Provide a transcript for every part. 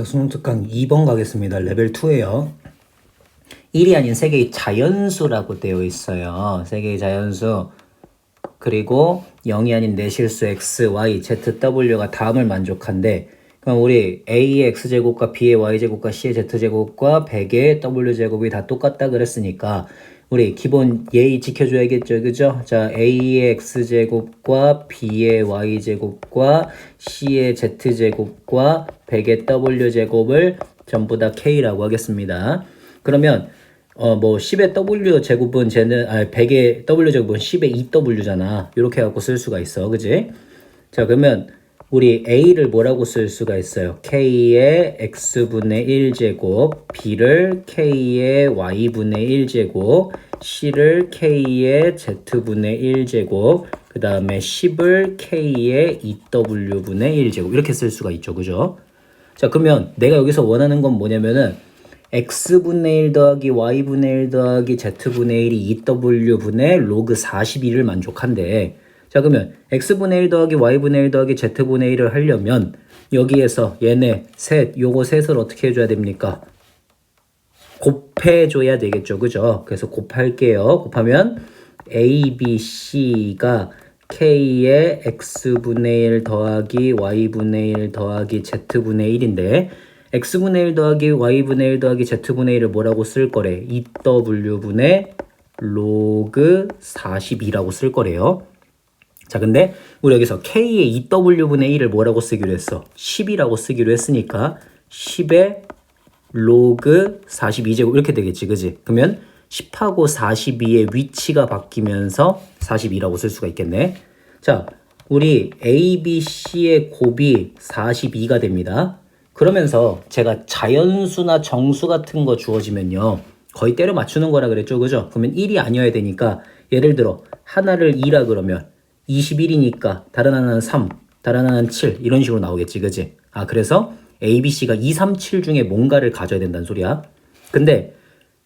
자, 수능 특강 2번 가겠습니다. 레벨 2예요. 1이 아닌 세 개의 자연수라고 되어 있어요. 세 개의 자연수. 그리고 0이 아닌 내 실수 x, y, z, w가 다음을 만족한데 그럼 우리 a의 x제곱과 b의 y제곱과 c의 z제곱과 100의 w제곱이 다 똑같다 그랬으니까 우리 기본 예의 지켜줘야겠죠. 그죠? 자 a의 x제곱과 b의 y제곱과 c의 z제곱과 100의 w제곱을 전부 다 k라고 하겠습니다. 그러면 어 뭐 10의 w 제곱은 쟤는 아 100의 w 제곱은 10의 2w잖아. 이렇게 갖고 쓸 수가 있어. 그지? 자 그러면 우리 a를 뭐라고 쓸 수가 있어요? k의 x분의 1제곱, b를 k의 y분의 1제곱, c를 k의 z분의 1제곱, 그 다음에 10을 k의 2w분의 1제곱 이렇게 쓸 수가 있죠. 그죠? 자 그러면 내가 여기서 원하는 건 뭐냐면은 x분의 1 더하기 y분의 1 더하기 z분의 1이 2w분의 로그 42를 만족한대. 자 그러면 x분의 1 더하기 y분의 1 더하기 z분의 1을 하려면 여기에서 얘네 셋 요거 셋을 어떻게 해줘야 됩니까? 곱해줘야 되겠죠 그죠? 그래서 곱할게요 곱하면 a, b, c가 k의 x분의 1 더하기 y분의 1 더하기 z분의 1인데 x분의 1 더하기 y분의 1 더하기 z분의 1을 뭐라고 쓸 거래? 2w분의 로그 42라고 쓸 거래요 자, 근데 우리 여기서 k의 2w분의 1을 뭐라고 쓰기로 했어? 10이라고 쓰기로 했으니까 10의 로그 42제곱 이렇게 되겠지, 그지? 그러면 10하고 42의 위치가 바뀌면서 42라고 쓸 수가 있겠네. 자, 우리 A, B, C의 곱이 42가 됩니다. 그러면서 제가 자연수나 정수 같은 거 주어지면요. 거의 때려 맞추는 거라 그랬죠, 그죠? 그러면 1이 아니어야 되니까 예를 들어 하나를 2라 그러면 21이니까 다른 하나는 3, 다른 하나는 7 이런 식으로 나오겠지, 그지? 아 그래서 A, B, C가 2, 3, 7 중에 뭔가를 가져야 된다는 소리야. 근데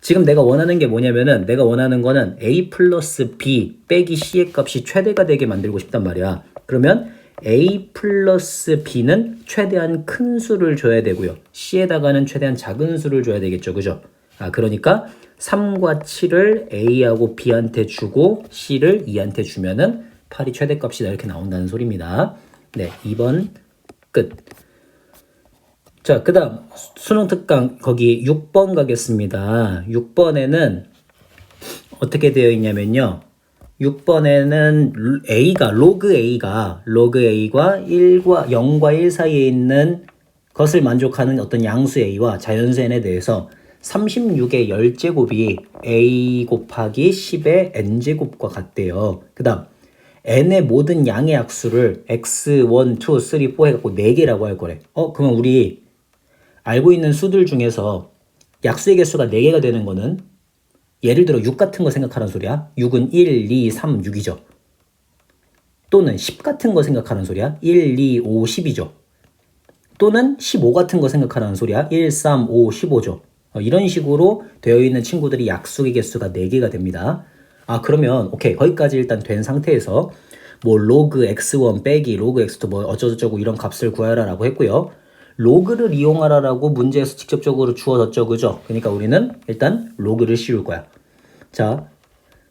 지금 내가 원하는 게 뭐냐면은 내가 원하는 거는 A 플러스 B 빼기 C의 값이 최대가 되게 만들고 싶단 말이야. 그러면 A 플러스 B는 최대한 큰 수를 줘야 되고요. C에다가는 최대한 작은 수를 줘야 되겠죠. 그죠? 아, 그러니까 3과 7을 A하고 B한테 주고 C를 E한테 주면은 8이 최대값이다 이렇게 나온다는 소리입니다. 네, 2번 끝. 자, 그 다음 수능 특강 거기 6번 가겠습니다. 6번에는 어떻게 되어 있냐면요. 6번에는 A가 로그 A가 로그 A가 1과 0과 1 사이에 있는 것을 만족하는 어떤 양수 A와 자연수 N에 대해서 36의 10제곱이 A 곱하기 10의 N제곱과 같대요. 그 다음 n의 모든 양의 약수를 x, 1, 2, 3, 4 해갖고 4개라고 할 거래. 어, 그러면 우리 알고 있는 수들 중에서 약수의 개수가 4개가 되는 거는 예를 들어 6 같은 거 생각하는 소리야. 6은 1, 2, 3, 6이죠. 또는 10 같은 거 생각하는 소리야. 1, 2, 5, 10이죠. 또는 15 같은 거 생각하는 소리야. 1, 3, 5, 15죠. 어, 이런 식으로 되어 있는 친구들이 약수의 개수가 4개가 됩니다. 아 그러면 오케이 거기까지 일단 된 상태에서 뭐 로그 x1 빼기 로그 x2 뭐 어쩌고저쩌고 이런 값을 구하라 라고 했고요. 로그를 이용하라라고 문제에서 직접적으로 주어졌죠. 그죠? 그러니까 우리는 일단 로그를 씌울 거야. 자,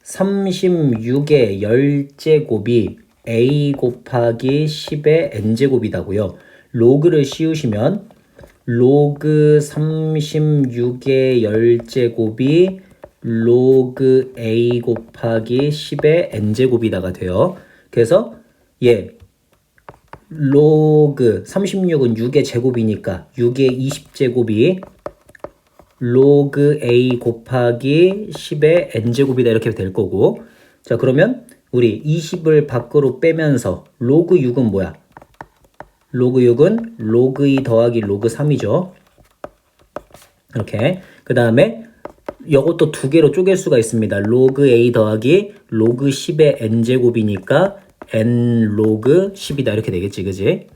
36의 10제곱이 a 곱하기 10의 n제곱이다고요. 로그를 씌우시면 로그 36의 10제곱이 로그 a 곱하기 10의 n제곱이다가 돼요. 그래서 예 로그 36은 6의 제곱이니까 6의 20제곱이 로그 a 곱하기 10의 n제곱이다 이렇게 될 거고 자 그러면 우리 20을 밖으로 빼면서 로그 6은 뭐야? 로그 6은 로그 2 더하기 로그 3이죠. 이렇게 그 다음에 이것도 두 개로 쪼갤 수가 있습니다. 로그 a 더하기 로그 10의 n제곱이니까 n 로그 10이다 이렇게 되겠지 그지?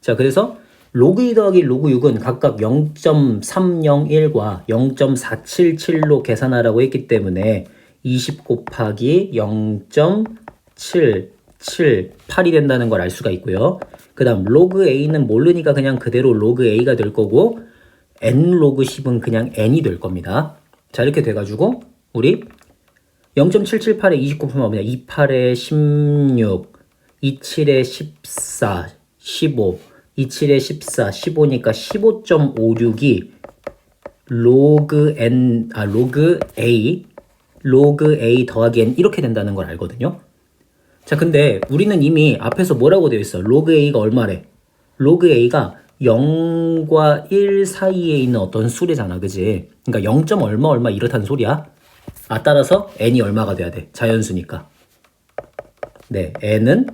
자 그래서 로그 2 더하기 로그 6은 각각 0.301과 0.477로 계산하라고 했기 때문에 20 곱하기 0.7 7, 8이 된다는 걸 알 수가 있고요. 그 다음 로그 a는 모르니까 그냥 그대로 로그 a가 될 거고 n 로그 10은 그냥 n이 될 겁니다. 자 이렇게 돼가지고 우리 0.778에 20 곱하면 뭐냐 28에 16 27에 14 15 27에 14 15니까 15.56이 로그 n 아 로그 a 로그 a 더하기 n 이렇게 된다는 걸 알거든요. 자, 근데 우리는 이미 앞에서 뭐라고 되어 있어? 로그 a가 얼마래? 로그 a가 0과 1 사이에 있는 어떤 수래잖아, 그지? 그러니까 0. 얼마 얼마 이렇다는 소리야. 아, 따라서 n이 얼마가 돼야 돼? 자연수니까. 네, n은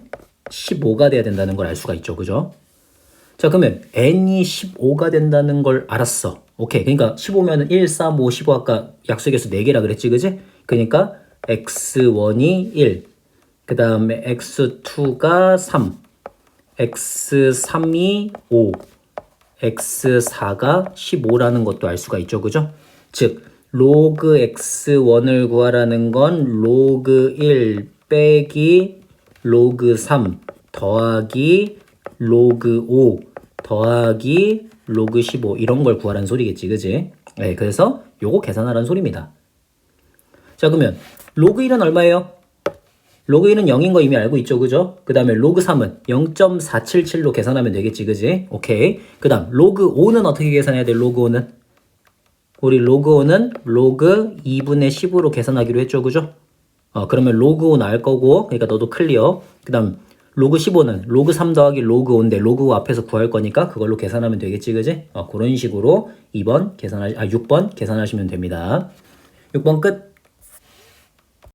15가 돼야 된다는 걸 알 수가 있죠, 그죠? 자, 그러면 n이 15가 된다는 걸 알았어. 오케이. 그러니까 15면은 1, 3, 5, 15 아까 약속에서 4개라 그랬지, 그지? 그러니까 x1이 1, 그 다음에 x2가 3, x3이 5, x4가 15라는 것도 알 수가 있죠, 그죠? 즉, 로그 x1을 구하라는 건 로그 1 빼기 로그 3 더하기 로그 5 더하기 로그 15 이런 걸 구하라는 소리겠지, 그지? 네, 그래서 요거 계산하라는 소리입니다. 자, 그러면 로그 1은 얼마예요? 로그 1은 0인 거 이미 알고 있죠, 그죠? 그 다음에 로그 3은 0.477로 계산하면 되겠지, 그지? 오케이. 그 다음, 로그 5는 어떻게 계산해야 돼, 로그 5는? 우리 로그 5는 로그 2분의 10으로 계산하기로 했죠, 그죠? 어, 그러면 로그 5 나올 거고, 그러니까 너도 클리어. 그 다음, 로그 15는 로그 3 더하기 로그 5인데 로그 5 앞에서 구할 거니까 그걸로 계산하면 되겠지, 그지? 어, 그런 식으로 2번 계산하, 아, 6번 계산하시면 됩니다. 6번 끝.